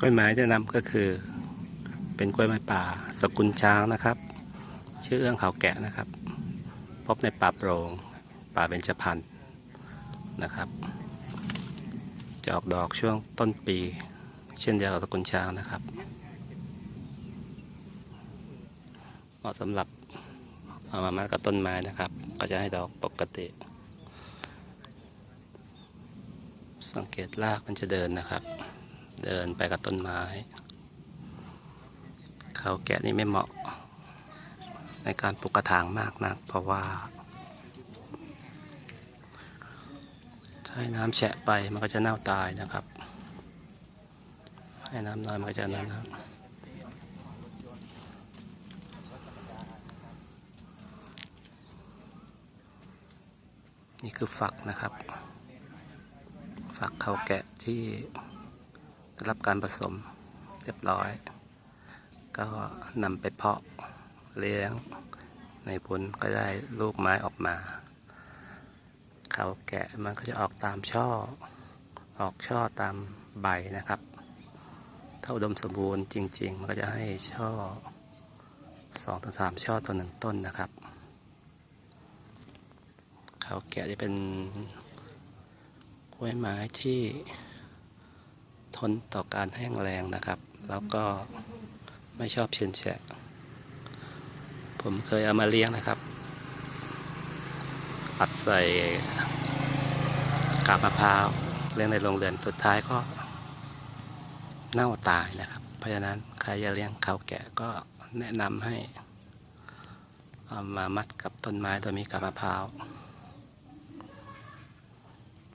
กล้วยไม้ที่นำก็คือ เป็นกล้วยไม้ป่า สกุลช้างนะครับ ชื่อเอื้องเขาแกะนะครับ พบในป่าโปร่งป่าเบญจพรรณนะครับจะออกดอกช่วงต้นปี เช่นเดียวกับสกุลช้างนะครับเหมาะสำหรับเอามามัดกับต้นไม้นะครับ ก็จะให้ดอกปกติ สังเกตรากมันจะเดินนะครับ เดินไปกับต้นไม้ เขาแกะนี่ไม่เหมาะ ในการปลูกกระถางมากนัก เพราะว่า ถ้าให้น้ำแฉะไปมันก็จะเน่าตายนะครับ ให้น้ำน้อยมันก็จะนั่นครับนี่คือฝักนะครับ ฝักเขาแกะที่ ได้รับการผสมเรียบร้อย ก็นำไปเพาะเลี้ยง ในผลก็ได้ลูกไม้ออกมาเขาแกะมันก็จะออกตามช่อ ออกช่อตามใบนะครับ ถ้าอุดมสมบูรณ์จริง ๆ มันก็จะให้ช่อสองถึงสามช่อต่อหนึ่งต้นนะครับ เขาแกะจะเป็นกล้วยไม้ที่ ทนต่อการแห้งแรงนะครับ แล้วก็ไม่ชอบเชื้นแฉะ ผมเคยเอามาเลี้ยงนะครับอัดใส่กาบมะพร้าวเลี้ยงในโรงเรือนสุดท้ายก็เน่าตายนะครับ เพราะฉะนั้นใครจะเลี้ยงเขาแกะก็แนะนำให้เอามามัดกับต้นไม้โดยมีกาบมะพร้าว